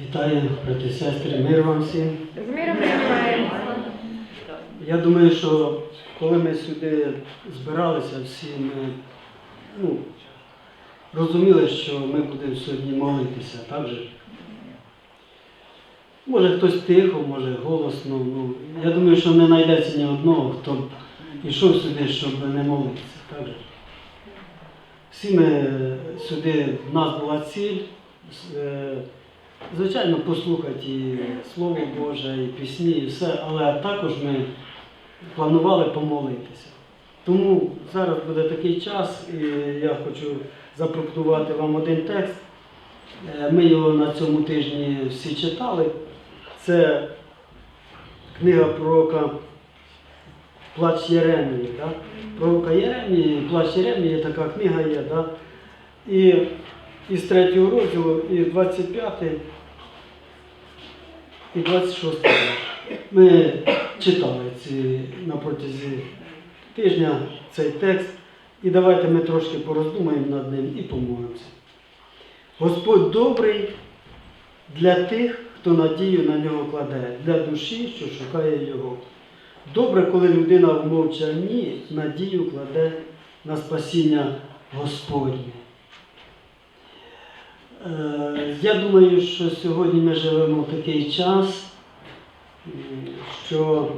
Вітаю, брати і сестри, мир вам всім. З миром приймаємо. Я думаю, що коли ми сюди збиралися, всі ми ну, розуміли, що ми будемо сьогодні молитися, так же? Може хтось тихо, може голосно. Ну, я думаю, що не знайдеться ні одного, хто б йшов сюди, щоб не молитися, так же? Всі ми сюди, в нас була ціль, е, звичайно, послухати і Слово Боже, і пісні, і все, але також ми планували помолитися. Тому зараз буде такий час, і я хочу запропонувати вам один текст. Е, Ми його на цьому тижні всі читали. Це книга пророка Плач Єремії. Да? Пророка Єремії, Плач Єремії, така книга є. Да? І із 3 розділу, і 25 і 26. Ми читали ці на протязі тижня цей текст. І давайте ми трошки пороздумаємо над ним і помолимося. Господь добрий для тих, хто надію на нього кладе, для душі, що шукає його. Добре, коли людина в мовчанні надію кладе на спасіння Господнє. Е, Я думаю, що сьогодні ми живемо в такий час, що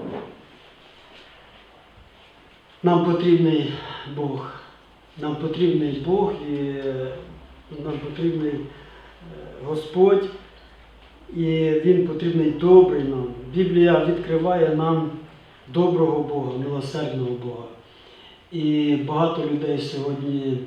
нам потрібний Бог. Нам потрібний Бог і е, нам потрібний е, Господь, і Він потрібний добрий нам. Біблія відкриває нам доброго Бога, милосердного Бога. І багато людей сьогодні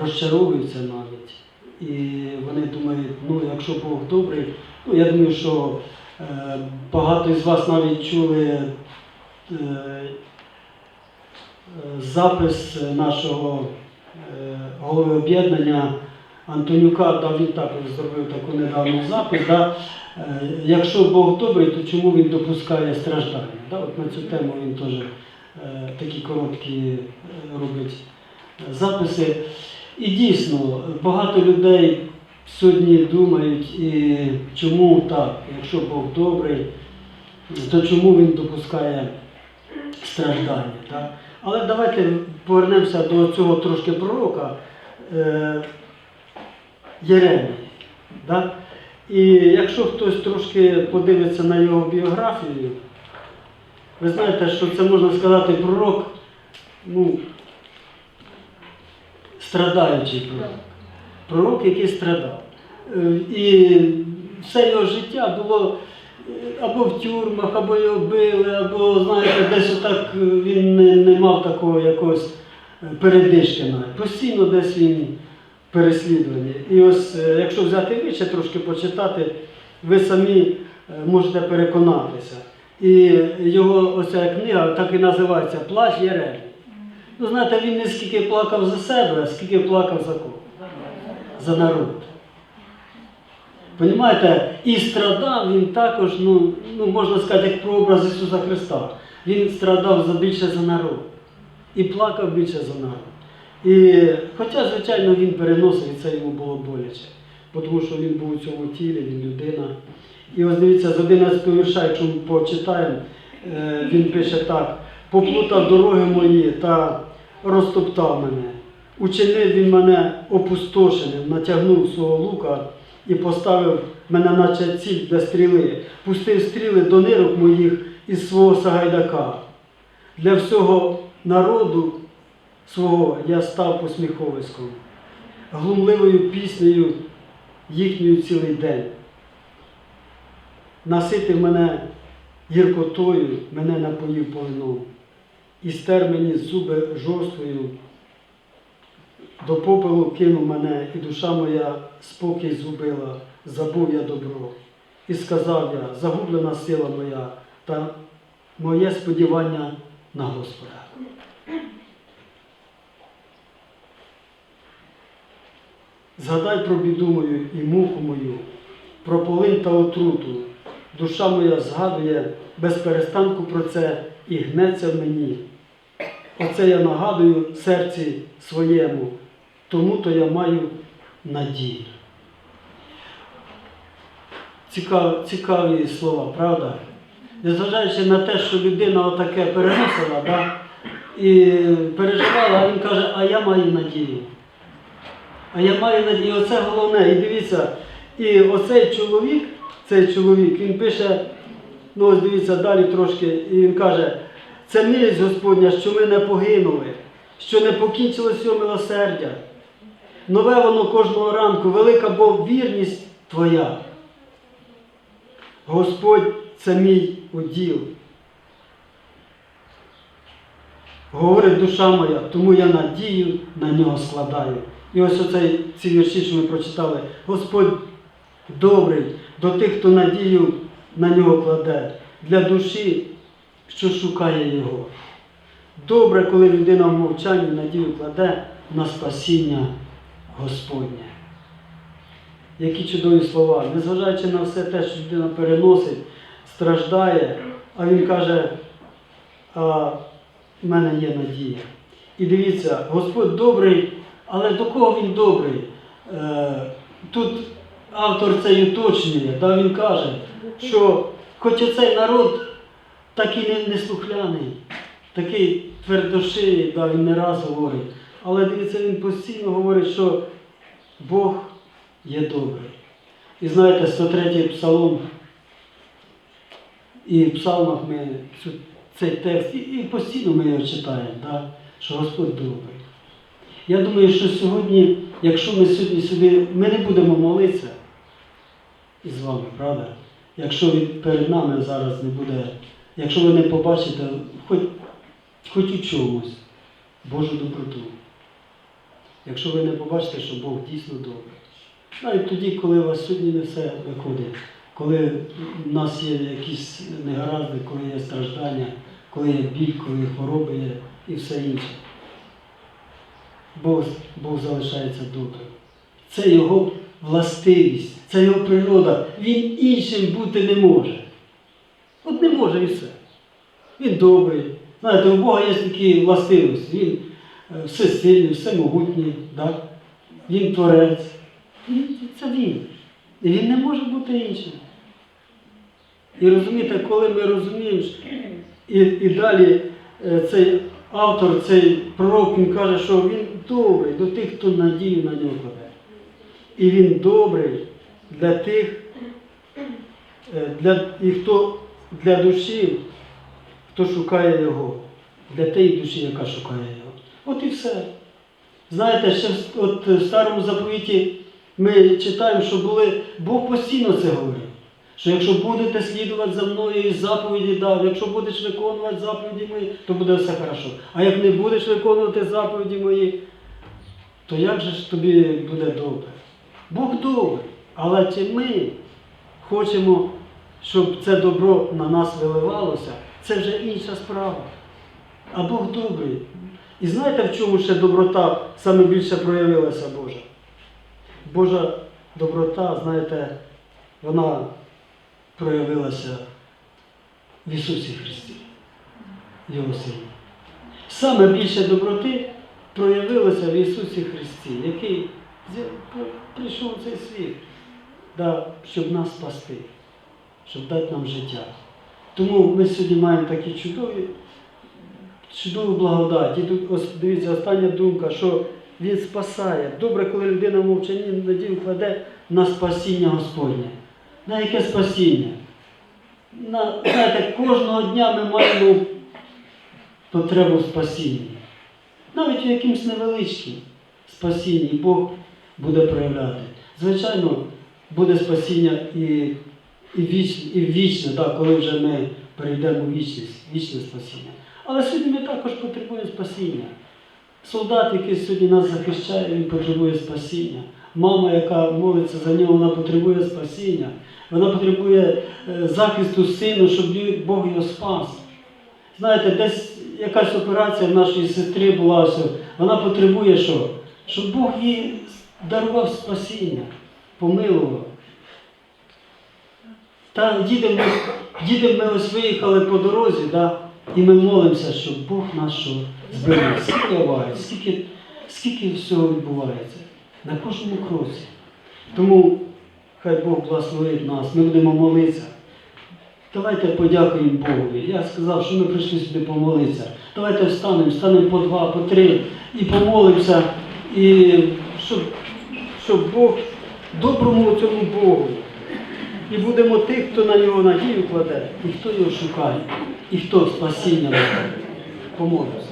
розчаровуються навіть. І вони думають, ну якщо Бог добрий, ну я думаю, що е, багато із вас навіть чули е, запис нашого е, голови об'єднання Антонюка, да, він також зробив таку недавню запис. Да, е, якщо Бог добрий, то чому він допускає страждання? Да, от на цю тему він теж е, такі короткі е, робить е, записи. І дійсно, багато людей сьогодні думають, чому так, якщо Бог добрий, то чому він допускає страждання? Так? Але давайте повернемося до цього трошки пророка е, Єремії. Да? І якщо хтось трошки подивиться на його біографію, ви знаєте, що це можна сказати пророк, ну, страдаючий пророк. Пророк, який страдав. Е, І все його життя було е, або в тюрмах, або його били, або, знаєте, десь отак е, він не, не мав такого якогось передишки. Постійно десь він переслідуваний. І ось, якщо взяти вище трошки почитати, ви самі можете переконатися. І його оця книга так і називається Плач Єремії. Ну, знаєте, він не скільки плакав за себе, а скільки плакав за кого? За народ. Понімаєте? І страдав він також, ну, ну можна сказати, як прообраз Ісуса Христа. Він страдав за більше за народ. І плакав більше за народ. І, хоча, звичайно, він переносив, і це йому було боляче. Бо Тому що він був у цьому тілі, він людина. І ось дивіться, з 11 вірша, якщо ми почитаємо, е, він пише так: поплутав дороги мої та розтоптав мене. Учинив він мене опустошеним, натягнув свого лука і поставив мене наче ціль для стріли, пустив стріли до нирок моїх із свого сагайдака. Для всього народу свого я став посміховиськом, глумливою піснею їхньою цілий день. Наситив мене гіркотою, мене напоїв повином, і стер мені зуби жорсткою, до попелу кинув мене, і душа моя спокій згубила, забув я добро. І сказав я, загублена сила моя та моє сподівання на Господа. Згадай про біду мою і муку мою, про полин та отруту. Душа моя згадує без перестанку про це і гнеться в мені. Оце я нагадую серці своєму, тому то я маю надію. цікаві, цікаві слова, правда? Незважаючи на те, що людина отаке переносила, да? і переживала, він каже, а я маю надію. А я маю надію, оце головне. І дивіться, і оцей чоловік, цей чоловік, він пише, ну ось дивіться далі трошки, і він каже, це милість Господня, що ми не погинули, що не покінчилось його милосердя. Нове воно кожного ранку, велика Бог вірність Твоя. Господь це мій уділ. Говорить душа моя, тому я надію на нього складаю. І ось оцей, ці вірші, що ми прочитали, Господь добрий до тих, хто надію на нього кладе, для душі, що шукає його. Добре, коли людина в мовчанні надію кладе на спасіння Господнє. Які чудові слова, незважаючи на все те, що людина переносить, страждає, а він каже, а в мене є надія. І дивіться, Господь добрий, але до кого він добрий? Е, тут автор це уточнює, да, він каже, що хоч оцей народ такий не- неслухляний, такий твердошиї, да, він не раз говорить, але дивіться, він постійно говорить, що Бог є добрий. І знаєте, 103 псалом, і в псалмах ми цей текст, і постійно ми його читаємо, да, що Господь добрий. Я думаю, що сьогодні, якщо ми сьогодні сюди, ми не будемо молитися із вами, правда? Якщо перед нами зараз не буде, якщо ви не побачите хоч, хоч у чомусь Божу доброту. Якщо ви не побачите, що Бог дійсно добрий. Навіть тоді, коли у вас сьогодні не все виходить, коли в нас є якісь негаразди, коли є страждання, коли є біль, коли є хвороби є і все інше. Бог, Бог залишається добрим. Це його властивість, це його природа. Він іншим бути не може. От не може і все. Він добрий. Знаєте, у Бога є такі властивості. Він е, всесильний, всемогутній, да? він творець. Це він. І він не може бути іншим. І розумієте, коли ми розуміємо, і, і далі е, цей автор, цей пророк, він каже, що він добрий до тих, хто надію на нього кладе. І він добрий для тих, е, для, і хто для душі, хто шукає його, для тієї душі, яка шукає його. От і все. Знаєте, ще от в старому заповіті ми читаємо, що були, Бог постійно це говорив. Що якщо будете слідувати за мною і заповіді дав, якщо будеш виконувати заповіді мої, то буде все хорошо. А як не будеш виконувати заповіді мої, то як же ж тобі буде добре? Бог добрий, але чи ми хочемо, щоб це добро на нас виливалося, це вже інша справа. А Бог добрий. І знаєте, в чому ще доброта саме більше проявилася Божа? Божа доброта, знаєте, вона проявилася в Ісусі Христі, Його Сині. Саме більше доброти проявилося в Ісусі Христі, який прийшов у цей світ, да, щоб нас спасти, щоб дати нам життя. Тому ми сьогодні маємо такі чудові, чудову благодать. І дивіться, остання думка, що Він спасає. Добре, коли людина в мовчанні надію кладе на спасіння Господнє. На яке спасіння? На, знаєте, кожного дня ми маємо потребу в спасінні. Навіть у якимсь невеличким спасінні Бог буде проявляти. Звичайно, буде спасіння і, і вічне, і вічне да, коли вже ми перейдемо у вічність, вічне спасіння. Але сьогодні ми також потребуємо спасіння. Солдат, який сьогодні нас захищає, він потребує спасіння. Мама, яка молиться за нього, вона потребує спасіння. Вона потребує е, захисту сину, щоб Бог його спас. Знаєте, десь якась операція в нашої сестри була, вона потребує що? Щоб Бог їй дарував спасіння, помилував. Та їдемо, ми- їдемо ми ось виїхали по дорозі, да, і ми молимося, щоб Бог нас що зберіг. Скільки аварій, скільки, скільки всього відбувається на кожному кроці. Тому Хай Бог благословить нас, ми будемо молитися. Давайте подякуємо Богові. Я сказав, що ми прийшли сюди помолитися. Давайте встанемо, встанемо по два, по три і помолимося, і щоб, щоб Бог доброму цьому Богу. І будемо тих, хто на нього надію кладе, і хто його шукає, і хто спасіння. Помолимося.